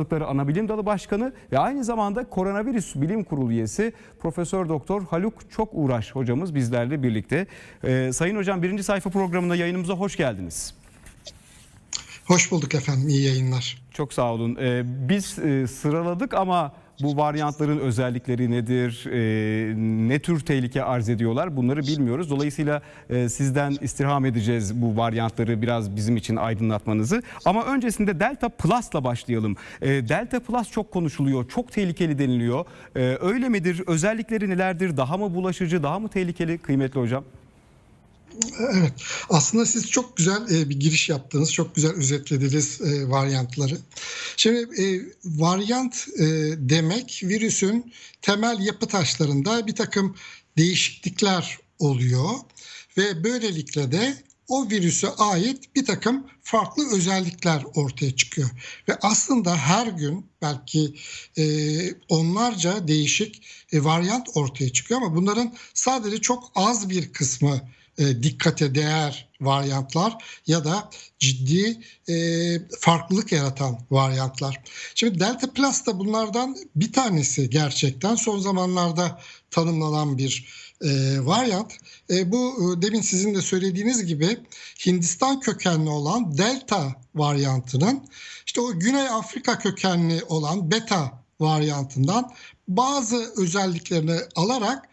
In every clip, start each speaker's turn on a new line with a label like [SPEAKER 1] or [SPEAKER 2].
[SPEAKER 1] Hastalıkları Anabilim Dalı Başkanı ve aynı zamanda Koronavirüs Bilim Kurulu üyesi Profesör Doktor Haluk Çok Uğraş hocamız bizlerle birlikte. Ee, Sayın hocam birinci sayfa programında yayınımıza hoş geldiniz.
[SPEAKER 2] Hoş bulduk efendim. İyi yayınlar.
[SPEAKER 1] Çok sağ olun. Ee, biz e, sıraladık ama bu varyantların özellikleri nedir, e, ne tür tehlike arz ediyorlar bunları bilmiyoruz. Dolayısıyla e, sizden istirham edeceğiz bu varyantları biraz bizim için aydınlatmanızı. Ama öncesinde Delta Plus'la başlayalım. E, Delta Plus çok konuşuluyor, çok tehlikeli deniliyor. E, öyle midir? Özellikleri nelerdir? Daha mı bulaşıcı, daha mı tehlikeli kıymetli hocam?
[SPEAKER 2] Evet. Aslında siz çok güzel e, bir giriş yaptınız. Çok güzel özetlediniz e, varyantları. Şimdi e, varyant demek virüsün temel yapı taşlarında bir takım değişiklikler oluyor ve böylelikle de o virüse ait bir takım farklı özellikler ortaya çıkıyor. Ve aslında her gün belki onlarca değişik e, varyant ortaya çıkıyor ama bunların sadece çok az bir kısmı e, dikkate değer varyantlar ya da ciddi e, farklılık yaratan varyantlar. Şimdi Delta Plus da bunlardan bir tanesi gerçekten son zamanlarda tanımlanan bir e, varyant. E, bu e, demin sizin de söylediğiniz gibi Hindistan kökenli olan Delta varyantının işte o Güney Afrika kökenli olan Beta varyantından bazı özelliklerini alarak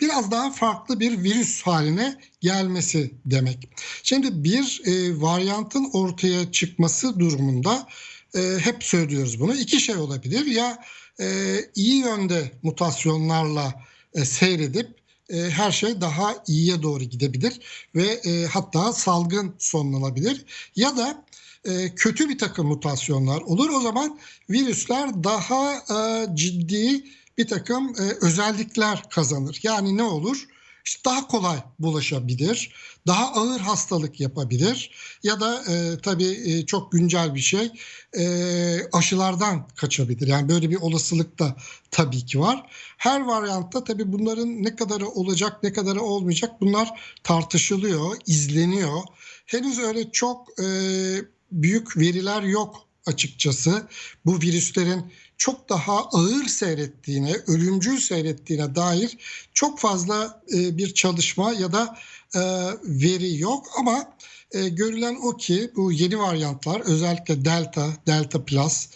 [SPEAKER 2] biraz daha farklı bir virüs haline gelmesi demek. Şimdi bir e, varyantın ortaya çıkması durumunda e, hep söylüyoruz bunu. İki şey olabilir ya e, iyi yönde mutasyonlarla e, seyredip e, her şey daha iyiye doğru gidebilir ve e, hatta salgın sonlanabilir ya da e, kötü bir takım mutasyonlar olur. O zaman virüsler daha e, ciddi bir takım e, özellikler kazanır. Yani ne olur? İşte daha kolay bulaşabilir, daha ağır hastalık yapabilir ya da e, tabii e, çok güncel bir şey e, aşılardan kaçabilir. Yani böyle bir olasılık da tabii ki var. Her varyantta tabii bunların ne kadarı olacak ne kadarı olmayacak bunlar tartışılıyor, izleniyor. Henüz öyle çok e, büyük veriler yok açıkçası. Bu virüslerin çok daha ağır seyrettiğine, ölümcül seyrettiğine dair çok fazla e, bir çalışma ya da e, veri yok ama e, görülen o ki bu yeni varyantlar özellikle Delta, Delta Plus,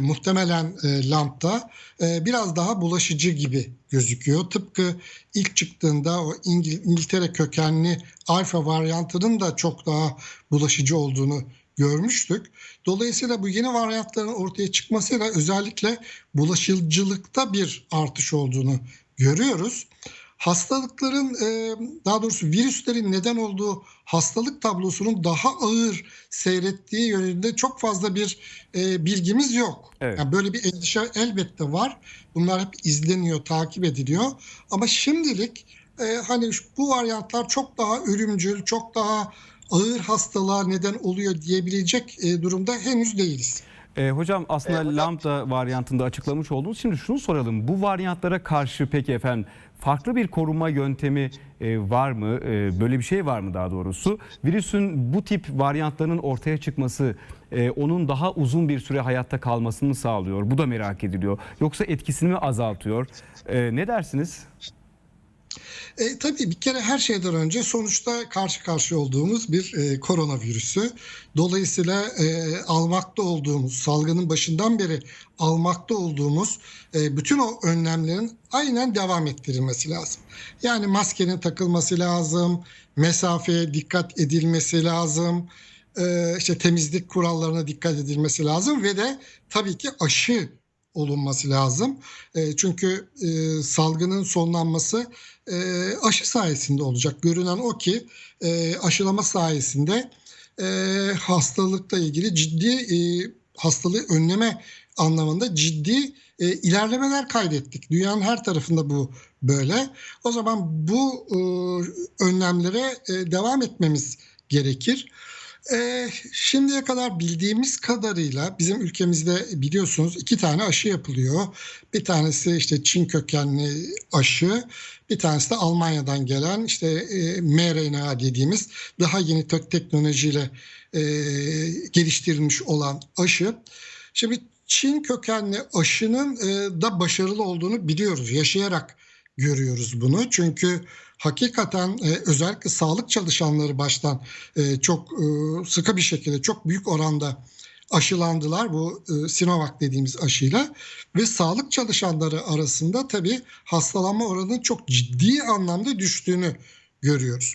[SPEAKER 2] muhtemelen Lambda biraz daha bulaşıcı gibi gözüküyor. Tıpkı ilk çıktığında o İngil- İngiltere kökenli alfa varyantının da çok daha bulaşıcı olduğunu görmüştük. Dolayısıyla bu yeni varyantların ortaya çıkmasıyla özellikle bulaşıcılıkta bir artış olduğunu görüyoruz. Hastalıkların daha doğrusu virüslerin neden olduğu hastalık tablosunun daha ağır seyrettiği yönünde çok fazla bir bilgimiz yok.
[SPEAKER 1] Evet.
[SPEAKER 2] Yani böyle bir endişe elbette var. Bunlar hep izleniyor, takip ediliyor. Ama şimdilik hani bu varyantlar çok daha ölümcül, çok daha ağır hastalığa neden oluyor diyebilecek e, durumda henüz değiliz.
[SPEAKER 1] E, hocam aslında lambda varyantında açıklamış oldunuz. Şimdi şunu soralım. Bu varyantlara karşı peki efendim farklı bir koruma yöntemi e, var mı? E, böyle bir şey var mı daha doğrusu? Virüsün bu tip varyantların ortaya çıkması e, onun daha uzun bir süre hayatta kalmasını mı sağlıyor? Bu da merak ediliyor. Yoksa etkisini mi azaltıyor? E, ne dersiniz?
[SPEAKER 2] E, tabii bir kere her şeyden önce sonuçta karşı karşıya olduğumuz bir e, koronavirüsü. Dolayısıyla e, almakta olduğumuz, salgının başından beri almakta olduğumuz e, bütün o önlemlerin aynen devam ettirilmesi lazım. Yani maskenin takılması lazım, mesafeye dikkat edilmesi lazım, e, işte temizlik kurallarına dikkat edilmesi lazım ve de tabii ki aşı olunması lazım. E, çünkü e, salgının sonlanması e, aşı sayesinde olacak. Görünen o ki e, aşılama sayesinde e, hastalıkla ilgili ciddi e, hastalığı önleme anlamında ciddi e, ilerlemeler kaydettik. Dünyanın her tarafında bu böyle. O zaman bu e, önlemlere e, devam etmemiz gerekir. E, şimdiye kadar bildiğimiz kadarıyla bizim ülkemizde biliyorsunuz iki tane aşı yapılıyor. Bir tanesi işte Çin kökenli aşı, bir tanesi de Almanya'dan gelen işte e, mRNA dediğimiz daha yeni tek teknolojiyle e, geliştirilmiş olan aşı. Şimdi Çin kökenli aşının e, da başarılı olduğunu biliyoruz. Yaşayarak görüyoruz bunu. Çünkü hakikaten e, özellikle sağlık çalışanları baştan e, çok e, sıkı bir şekilde çok büyük oranda aşılandılar bu e, Sinovac dediğimiz aşıyla ve sağlık çalışanları arasında tabii hastalanma oranının çok ciddi anlamda düştüğünü görüyoruz.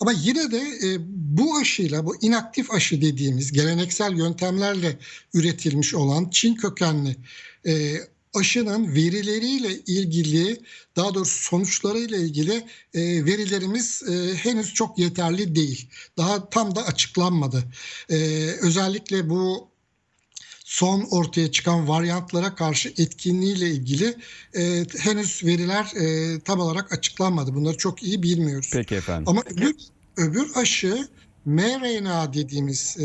[SPEAKER 2] Ama yine de e, bu aşıyla bu inaktif aşı dediğimiz geleneksel yöntemlerle üretilmiş olan Çin kökenli e, aşının verileriyle ilgili daha doğrusu sonuçlarıyla ilgili e, verilerimiz e, henüz çok yeterli değil. Daha tam da açıklanmadı. E, özellikle bu son ortaya çıkan varyantlara karşı etkinliğiyle ilgili e, henüz veriler e, tam olarak açıklanmadı. Bunları çok iyi bilmiyoruz.
[SPEAKER 1] Peki efendim.
[SPEAKER 2] Ama öbür, öbür aşı mRNA dediğimiz e,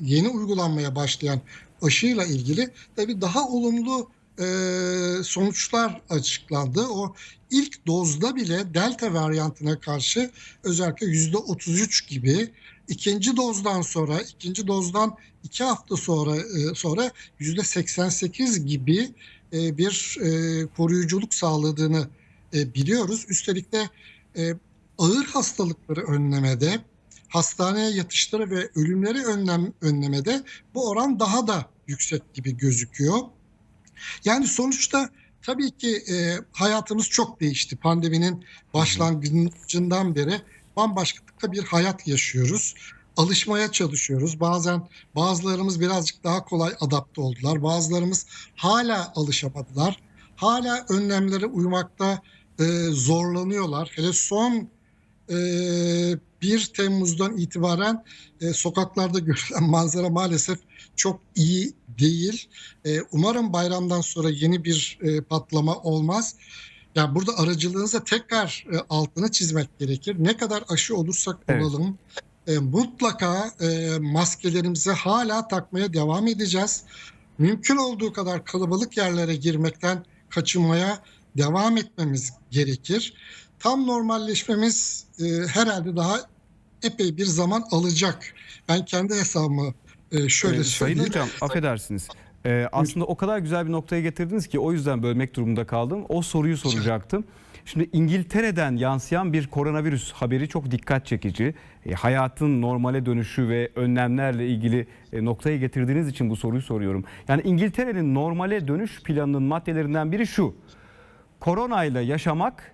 [SPEAKER 2] yeni uygulanmaya başlayan aşıyla ilgili tabii daha olumlu e, sonuçlar açıklandı. O ilk dozda bile delta varyantına karşı özellikle yüzde 33 gibi ikinci dozdan sonra ikinci dozdan iki hafta sonra e, sonra yüzde 88 gibi e, bir e, koruyuculuk sağladığını e, biliyoruz. Üstelik de e, ağır hastalıkları önlemede, hastaneye yatışları ve ölümleri önlem, önlemede bu oran daha da yüksek gibi gözüküyor. Yani sonuçta tabii ki e, hayatımız çok değişti. Pandeminin başlangıcından beri bambaşka bir hayat yaşıyoruz. Alışmaya çalışıyoruz. Bazen bazılarımız birazcık daha kolay adapte oldular. Bazılarımız hala alışamadılar. Hala önlemlere uymakta e, zorlanıyorlar. Hele son e, 1 Temmuz'dan itibaren e, sokaklarda görülen manzara maalesef çok iyi değil. E, umarım bayramdan sonra yeni bir e, patlama olmaz. Yani burada aracılığınıza tekrar e, altını çizmek gerekir. Ne kadar aşı olursak
[SPEAKER 1] Evet.
[SPEAKER 2] olalım e, mutlaka e, maskelerimizi hala takmaya devam edeceğiz. Mümkün olduğu kadar kalabalık yerlere girmekten kaçınmaya devam etmemiz gerekir. Tam normalleşmemiz e, herhalde daha epey bir zaman alacak. Ben kendi hesabımı e, şöyle
[SPEAKER 1] Ee, Sayın
[SPEAKER 2] söyleyeyim.
[SPEAKER 1] hocam affedersiniz. Ee, aslında o kadar güzel bir noktaya getirdiniz ki o yüzden bölmek durumunda kaldım. O soruyu soracaktım. Şimdi İngiltere'den yansıyan bir koronavirüs haberi çok dikkat çekici. E, hayatın normale dönüşü ve önlemlerle ilgili e, noktaya getirdiğiniz için bu soruyu soruyorum. Yani İngiltere'nin normale dönüş planının maddelerinden biri şu. Koronayla yaşamak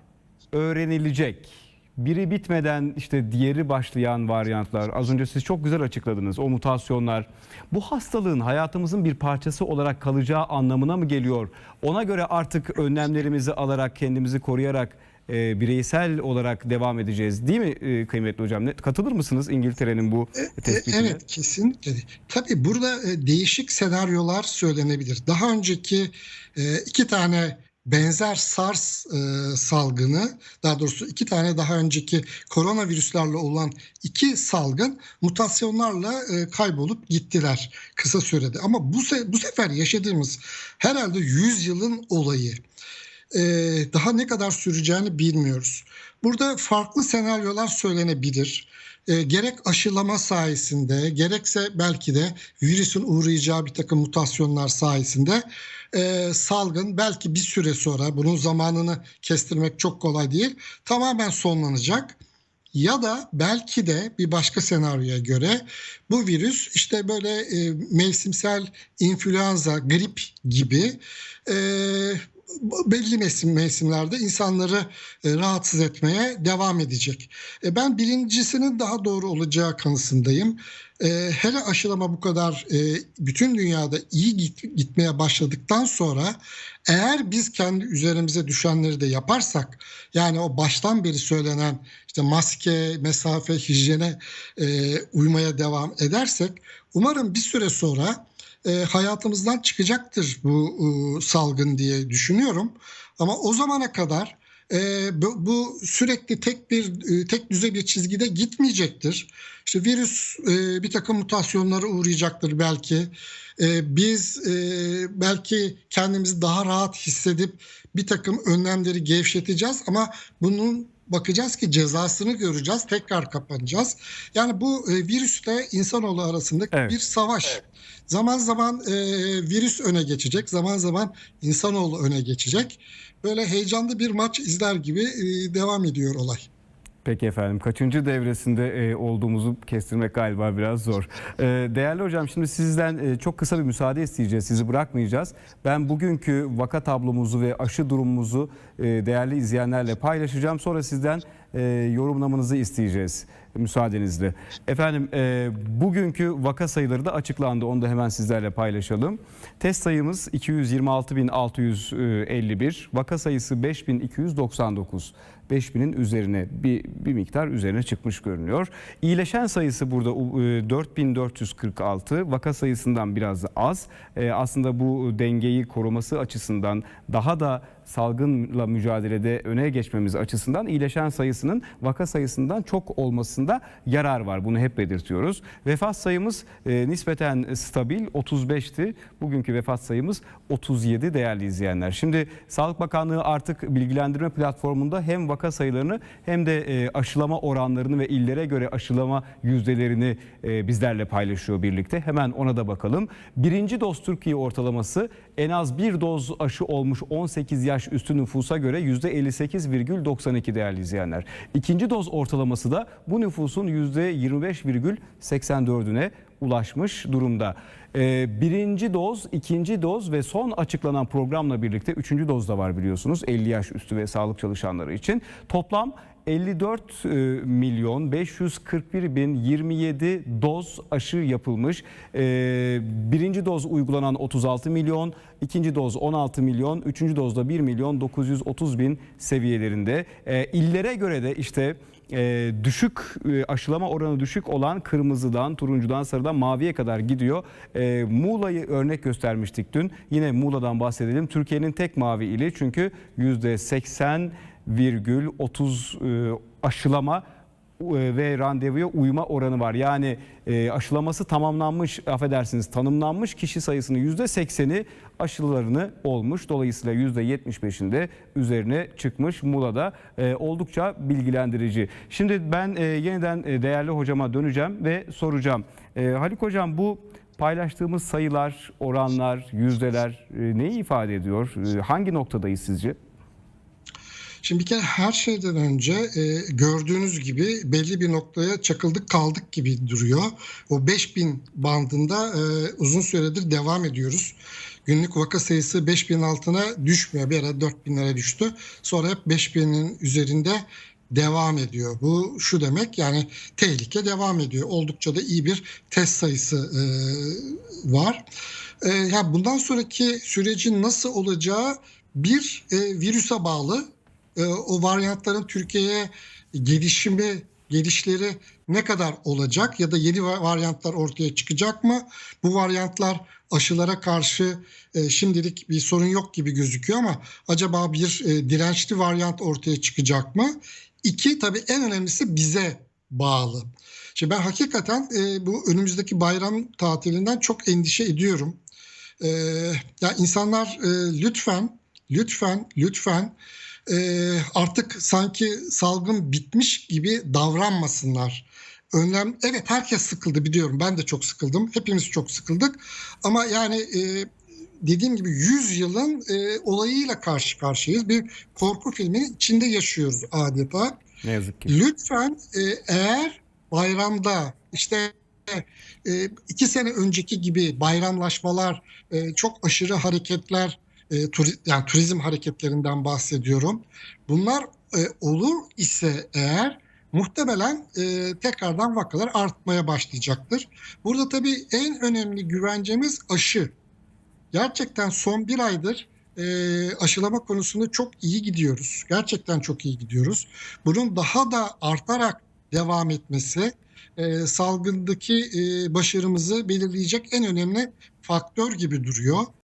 [SPEAKER 1] öğrenilecek. Biri bitmeden işte diğeri başlayan varyantlar. Az önce siz çok güzel açıkladınız. O mutasyonlar. Bu hastalığın hayatımızın bir parçası olarak kalacağı anlamına mı geliyor? Ona göre artık önlemlerimizi alarak, kendimizi koruyarak e, bireysel olarak devam edeceğiz. Değil mi e, kıymetli hocam? Katılır mısınız İngiltere'nin bu
[SPEAKER 2] E,
[SPEAKER 1] tespitine?
[SPEAKER 2] Evet kesinlikle. Tabii burada e, değişik senaryolar söylenebilir. Daha önceki e, iki tane benzer SARS e, salgını, daha doğrusu iki tane daha önceki koronavirüslerle olan iki salgın mutasyonlarla e, kaybolup gittiler kısa sürede. Ama bu se- bu sefer yaşadığımız herhalde 100 yılın olayı. E, daha ne kadar süreceğini bilmiyoruz. Burada farklı senaryolar söylenebilir. E, gerek aşılama sayesinde gerekse belki de virüsün uğrayacağı bir takım mutasyonlar sayesinde e, salgın belki bir süre sonra bunun zamanını kestirmek çok kolay değil tamamen sonlanacak. Ya da belki de bir başka senaryoya göre bu virüs işte böyle e, mevsimsel influenza, grip gibi e, belli mevsim mevsimlerde insanları e, rahatsız etmeye devam edecek. E, ben birincisinin daha doğru olacağı kanısındayım. E, hele aşılama bu kadar e, bütün dünyada iyi git, gitmeye başladıktan sonra eğer biz kendi üzerimize düşenleri de yaparsak yani o baştan beri söylenen işte maske, mesafe, hijyene e, uymaya devam edersek umarım bir süre sonra e, hayatımızdan çıkacaktır bu e, salgın diye düşünüyorum. Ama o zamana kadar e, bu, sürekli tek bir tek düze bir çizgide gitmeyecektir. İşte virüs bir takım mutasyonlara uğrayacaktır belki. Biz belki kendimizi daha rahat hissedip bir takım önlemleri gevşeteceğiz ama bunun bakacağız ki cezasını göreceğiz. Tekrar kapanacağız. Yani bu e, virüsle insanoğlu arasındaki
[SPEAKER 1] Evet.
[SPEAKER 2] bir savaş. Zaman zaman e, virüs öne geçecek, zaman zaman insanoğlu öne geçecek. Böyle heyecanlı bir maç izler gibi e, devam ediyor olay.
[SPEAKER 1] Peki efendim kaçıncı devresinde e, olduğumuzu kestirmek galiba biraz zor. E, değerli hocam şimdi sizden e, çok kısa bir müsaade isteyeceğiz. Sizi bırakmayacağız. Ben bugünkü vaka tablomuzu ve aşı durumumuzu e, değerli izleyenlerle paylaşacağım. Sonra sizden e, yorumlamanızı isteyeceğiz müsaadenizle. Efendim e, bugünkü vaka sayıları da açıklandı. Onu da hemen sizlerle paylaşalım. Test sayımız 226.651. Vaka sayısı 5299. 5000'in üzerine bir, bir miktar üzerine çıkmış görünüyor. İyileşen sayısı burada e, 4446. Vaka sayısından biraz az. E, Aslında bu dengeyi koruması açısından daha da salgınla mücadelede öne geçmemiz açısından iyileşen sayısının vaka sayısından çok olmasında yarar var. Bunu hep belirtiyoruz. Vefat sayımız e, nispeten stabil 35'ti. Bugünkü vefat sayımız 37 değerli izleyenler. Şimdi Sağlık Bakanlığı artık bilgilendirme platformunda hem vaka sayılarını hem de e, aşılama oranlarını ve illere göre aşılama yüzdelerini e, bizlerle paylaşıyor birlikte. Hemen ona da bakalım. Birinci doz Türkiye ortalaması en az bir doz aşı olmuş 18 yaş üstü nüfusa göre %58,92 değerli izleyenler. İkinci doz ortalaması da bu nüfusun %25,84'üne ulaşmış durumda. Ee, birinci doz, ikinci doz ve son açıklanan programla birlikte üçüncü doz da var biliyorsunuz 50 yaş üstü ve sağlık çalışanları için. Toplam 54 e, milyon 541 bin 27 doz aşı yapılmış. Ee, birinci doz uygulanan 36 milyon, ikinci doz 16 milyon, üçüncü dozda 1 milyon 930 bin seviyelerinde. Ee, illere göre de işte e, düşük e, aşılama oranı düşük olan kırmızıdan, turuncudan, sarıdan maviye kadar gidiyor. E, Muğla'yı örnek göstermiştik dün. Yine Muğla'dan bahsedelim. Türkiye'nin tek mavi ili çünkü %80,30 e, aşılama e, ve randevuya uyma oranı var. Yani e, aşılaması tamamlanmış, affedersiniz tanımlanmış kişi sayısının %80'i aşılarını olmuş. Dolayısıyla %75'inde üzerine çıkmış Muğla'da e, oldukça bilgilendirici. Şimdi ben yeniden değerli hocama döneceğim ve soracağım. Haluk hocam bu paylaştığımız sayılar, oranlar, yüzdeler neyi ifade ediyor? Hangi noktadayız sizce?
[SPEAKER 2] Şimdi bir kere her şeyden önce e, gördüğünüz gibi belli bir noktaya çakıldık kaldık gibi duruyor. O 5000 bandında e, uzun süredir devam ediyoruz. Günlük vaka sayısı 5000'in altına düşmüyor. Bir ara 4000'lere düştü. Sonra hep 5000'in üzerinde devam ediyor. Bu şu demek yani tehlike devam ediyor. Oldukça da iyi bir test sayısı e, var. E, ya bundan sonraki sürecin nasıl olacağı bir e, virüse bağlı e, o varyantların Türkiye'ye gelişimi, gelişleri ne kadar olacak ya da yeni va- varyantlar ortaya çıkacak mı? Bu varyantlar aşılara karşı e, şimdilik bir sorun yok gibi gözüküyor ama acaba bir e, dirençli varyant ortaya çıkacak mı? İki tabii en önemlisi bize bağlı. Şimdi ben hakikaten e, bu önümüzdeki bayram tatilinden çok endişe ediyorum. E, ya insanlar e, lütfen, lütfen, lütfen e, artık sanki salgın bitmiş gibi davranmasınlar. Önlem, evet herkes sıkıldı biliyorum. Ben de çok sıkıldım. Hepimiz çok sıkıldık. Ama yani e, dediğim gibi 100 yılın e, olayıyla karşı karşıyayız. Bir korku filminin içinde yaşıyoruz adeta.
[SPEAKER 1] Ne yazık ki.
[SPEAKER 2] Lütfen e, eğer bayramda işte e, iki sene önceki gibi bayramlaşmalar, e, çok aşırı hareketler, e, turi- yani turizm hareketlerinden bahsediyorum. Bunlar e, olur ise eğer muhtemelen e, tekrardan vakalar artmaya başlayacaktır. Burada tabii en önemli güvencemiz aşı. Gerçekten son bir aydır e, aşılama konusunda çok iyi gidiyoruz. Gerçekten çok iyi gidiyoruz. Bunun daha da artarak devam etmesi e, salgındaki e, başarımızı belirleyecek en önemli faktör gibi duruyor.